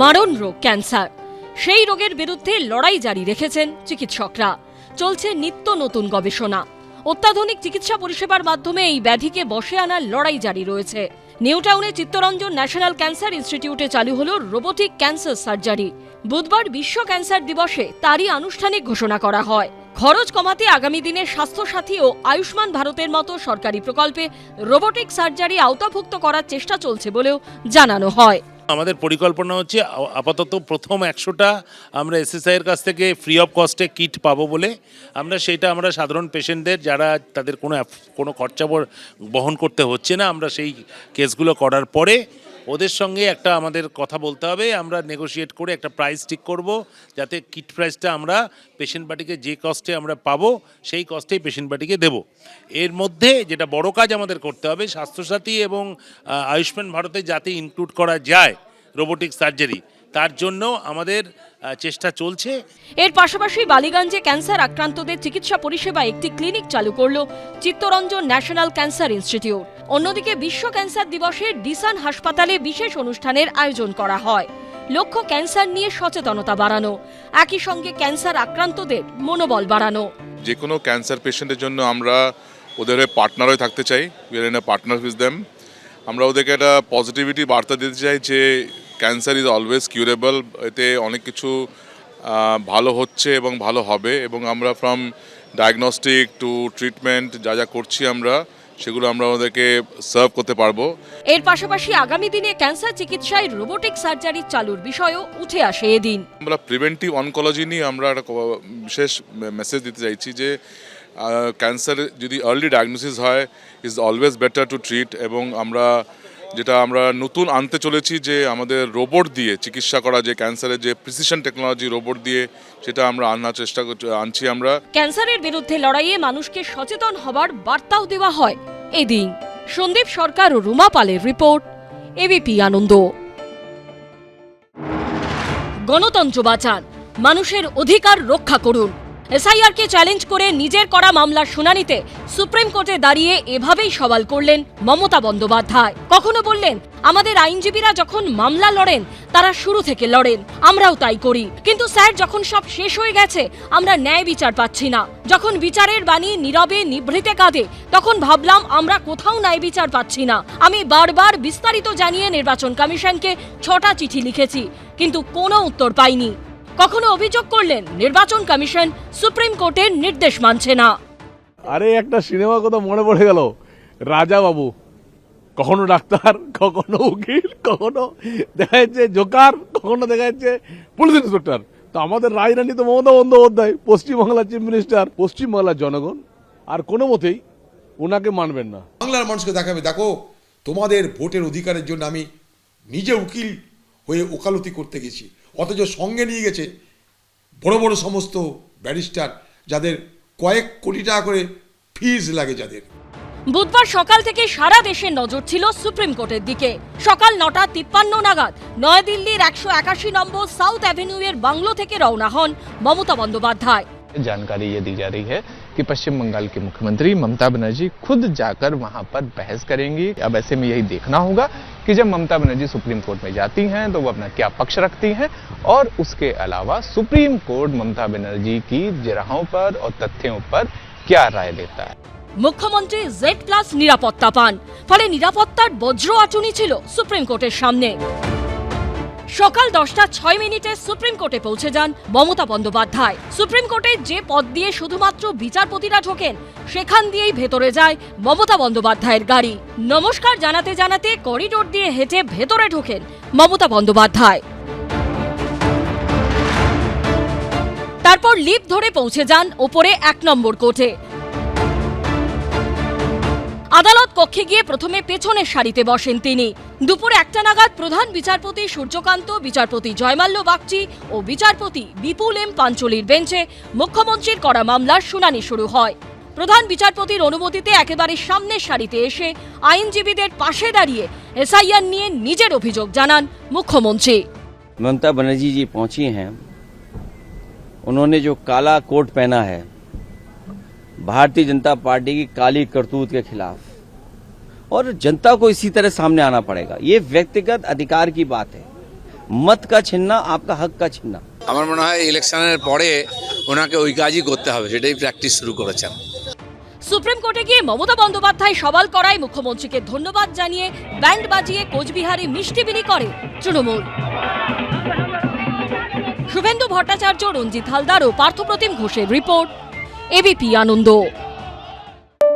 মারণ রোগ, ক্যান্সার। সেই রোগের বিরুদ্ধে লড়াই জারি রেখেছেন চিকিৎসকরা। চলছে নিত্য নতুন গবেষণা। অত্যাধুনিক চিকিৎসা পরিষেবার মাধ্যমে এই ব্যাধিকে বসে আনার লড়াই জারি রয়েছে। নিউ টাউনে চিত্তরঞ্জন ন্যাশনাল ক্যান্সার ইনস্টিটিউটে চালু হল রোবোটিক ক্যান্সার সার্জারি। বুধবার বিশ্ব ক্যান্সার দিবসে তারই আনুষ্ঠানিক ঘোষণা করা হয়। খরচ কমাতে আগামী দিনে স্বাস্থ্যসাথী ও আয়ুষ্মান ভারতের মতো সরকারি প্রকল্পে রোবোটিক সার্জারি আওতাভুক্ত করার চেষ্টা চলছে বলেও জানানো হয়। আমাদের পরিকল্পনা হচ্ছে আপাতত প্রথম একশোটা আমরা এসএসআইয়ের কাছ থেকে ফ্রি অফ কস্টে কিট পাবো বলে। আমরা সেইটা আমরা সাধারণ পেশেন্টদের যারা তাদের কোনো কোনো খরচা বহন করতে হচ্ছে না, আমরা সেই কেসগুলো করার পরে ওদের সঙ্গে একটা আমাদের কথা বলতে হবে, আমরা নেগোশিয়েট করে একটা প্রাইস ঠিক করব, যাতে কিট প্রাইসটা আমরা পেশেন্ট পার্টিকে যে কস্টে আমরা পাবো, সেই কস্টেই পেশেন্ট পার্টিকে দেব। এর মধ্যে যেটা বড় কাজ আমাদের করতে হবে, স্বাস্থ্যসাথী এবং আয়ুষ্মান ভারতে যাতে ইনক্লুড করা যায় রোবোটিক সার্জারি তার জন্য আমাদের চেষ্টা চলছে। এর পাশাপাশি বালিগঞ্জে ক্যান্সার আক্রান্তদের চিকিৎসা পরিষেবা একটি ক্লিনিক চালু করল চিত্তরঞ্জন ন্যাশনাল ক্যান্সার ইনস্টিটিউট। অন্যদিকে বিশ্ব ক্যান্সার দিবসে ডিসান হাসপাতালে বিশেষ অনুষ্ঠানের আয়োজন করা হয়। লক্ষ্য ক্যান্সার নিয়ে সচেতনতা বাড়ানো একই সঙ্গে ক্যান্সার আক্রান্তদের মনোবল বাড়ানো। যে কোনো ক্যান্সার পেশেন্টের জন্য আমরা ওদের পার্টনার হয়ে থাকতে চাই। We are in partner with them আমরা ওদেরকে একটা পজিটিভিটি বার্তা দিতে চাই যে ক্যান্সার ইজ অলওয়েজ কিউরেবল এতে অনেক কিছু ভালো হচ্ছে এবং ভালো হবে এবং আমরা ফ্রম ডায়াগনস্টিক টু ট্রিটমেন্ট যা যা করছি আমরা সেগুলো আমরা ওদেরকে সার্ভ করতে পারব। এর পাশাপাশি আগামী দিনে ক্যান্সার চিকিৎসায় রোবোটিক সার্জারি চালুর বিষয়ও উঠে আসে এদিন। আমরা প্রিভেন্টিভ অনকোলজি নিয়ে আমরা একটা বিশেষ মেসেজ দিতে চাইছি যে ক্যান্সার যদি আর্লি ডায়াগনোসিস হয় is always better to treat এবং আমরা যেটা আমরা নতুন আনতে চলেছি যে আমাদের রোবট দিয়ে চিকিৎসা করা, যে ক্যান্সারের যে প্রিসিশন টেকনোলজি রোবট দিয়ে সেটা আমরা আনার চেষ্টা আনছি আমরা। ক্যান্সারের বিরুদ্ধে লড়াইয়ে মানুষকে সচেতন হবার বার্তাও দেওয়া হয়। এদিন সন্দীপ সরকার ও রুমা পালের রিপোর্ট এবিপি আনন্দ। গণতন্ত্র বাঁচান, মানুষের অধিকার রক্ষা করুন। এসআইআর কে চ্যালেঞ্জ করে নিজের করা মামলার শুনানিতে সুপ্রিম কোর্টে দাঁড়িয়ে এভাবেই সওয়াল করলেন মমতা বন্দ্যোপাধ্যায়। কখনো বললেন, আমাদের আইনজীবীরা যখন মামলা লড়েন, তারা শুরু থেকে লড়েন, আমরাও তাই করি। কিন্তু স্যার, যখন সব শেষ হয়ে গেছে, আমরা ন্যায় বিচার পাচ্ছি না। যখন বিচারের বাণী নীরবে নিভৃতে কাঁদে, তখন ভাবলাম, আমরা কোথাও ন্যায় বিচার পাচ্ছি না। আমি বারবার বিস্তারিত জানিয়ে নির্বাচন কমিশনকে ছটা চিঠি লিখেছি, কিন্তু কোনো উত্তর পাইনি। কখনো অভিযোগ করলেন নির্বাচন কমিশন সুপ্রিম কোর্টের নির্দেশ মানছে না। আরে একটা সিনেমা কথা মনে পড়ে গেল। রাজা বাবু কখনো ডাক্তার কখনো উকিল কখনো দেখা যাচ্ছে জোকার কখনো দেখা যাচ্ছে পুলিশ ইন্সপেক্টর। তো আমাদের রাজধানী তো মমতা বন্দ্যোপাধ্যায় পশ্চিমবাংলার চিফ মিনিস্টার পশ্চিমবাংলার জনগণ। আর কোনো মতেই ওনাকে মানবেন না। বাংলার মানুষকে দেখাবে দেখো তোমাদের ভোটের অধিকারের জন্য আমি নিজে উকিল হয়ে ওকালতি করতে গেছি। অথচ সঙ্গে নিয়ে গেছে বড় বড় সমস্ত ব্যারিস্টার, যাদের কয়েক কোটি টাকা করে ফিজ লাগে যাদের। বুধবার সকাল থেকে সারা দেশের নজর ছিল সুপ্রিম কোর্টের দিকে। সকাল নটা তিপ্পান্ন নাগাদ নয়াদিল্লির একশো একাশি নম্বর সাউথ অ্যাভিনিউ এর বাংলো থেকে রওনা হন মমতা বন্দ্যোপাধ্যায়। जानकारी ये दी जा रही है कि पश्चिम बंगाल की मुख्यमंत्री ममता बनर्जी खुद जाकर वहां पर बहस करेंगी अब ऐसे में यही देखना होगा कि जब ममता बनर्जी सुप्रीम कोर्ट में जाती हैं तो वो अपना क्या पक्ष रखती हैं और उसके अलावा सुप्रीम कोर्ट ममता बनर्जी की जिराहों पर और तथ्यों पर क्या राय देता है মুখ্যমন্ত্রী জেড প্লাস নিরাপত্তা পান ফলে নিরাপত্তার বজ্র আচুনি ছিল সুপ্রিম কোর্টের সামনে সকাল দশটা ছয় মিনিটে সুপ্রিম কোর্টে পৌঁছে যান মমতা বন্দ্যোপাধ্যায়। সুপ্রিম কোর্টে যে পদ দিয়ে শুধুমাত্র বিচারপতিরা ঢোকেন, সেখান দিয়েই ভেতরে যায় মমতা বন্দ্যোপাধ্যায়ের গাড়ি। নমস্কার জানাতে জানাতে করিডোর দিয়ে হেঁটে ভেতরে ঢোকেন মমতা বন্দ্যোপাধ্যায়। তারপর লিফট ধরে পৌঁছে যান ওপরে এক নম্বর কোর্টে। আদালত কক্ষে গিয়ে প্রথমে পেছনের সারিতে বসেন তিনি দুপুর একটা নাগাদ প্রধান বিচারপতি সূর্যকান্ত বিচারপতি জয়মাল্য বাগচি ও বিচারপতি বিপুল এম পাঞ্চলির বেঞ্চে মুখ্যমন্ত্রীর করা মামলার শুনানি শুরু হয় প্রধান বিচারপতির অনুমতিতে একেবারে সামনের সারিতে এসে আইনজীবীদের পাশে দাঁড়িয়ে এসআইআর নিয়ে নিজের অভিযোগ জানান মুখ্যমন্ত্রী ममता बनर्जी जी पहुंची हैं उन्होंने जो काला कोट पहना है भारतीय जनता पार्टी की काली करतूत के खिलाफ और जनता को इसी तरह सामने आना पड़ेगा ये व्यक्तिगत अधिकार की बात है मत का छीनना आपका हक का छीनना আমার মনে হয় ইলেকশনের পরে ওনাকে ওই কাজই করতে হবে সেটাই প্র্যাকটিস শুরু করেছেন সুপ্রিম কোর্টে গিয়ে মমতা বন্দ্যোপাধ্যায় সওয়াল করায় মুখ্যমন্ত্রীকে ধন্যবাদ জানিয়ে ব্যান্ড বাজিয়ে কোচবিহারে মিষ্টি বিলি করে তৃণমূল শুভেন্দু ভট্টাচার্য রঞ্জিত হালদার ও পার্থপ্রতিম ঘোষের রিপোর্ট এবিপি আনন্দ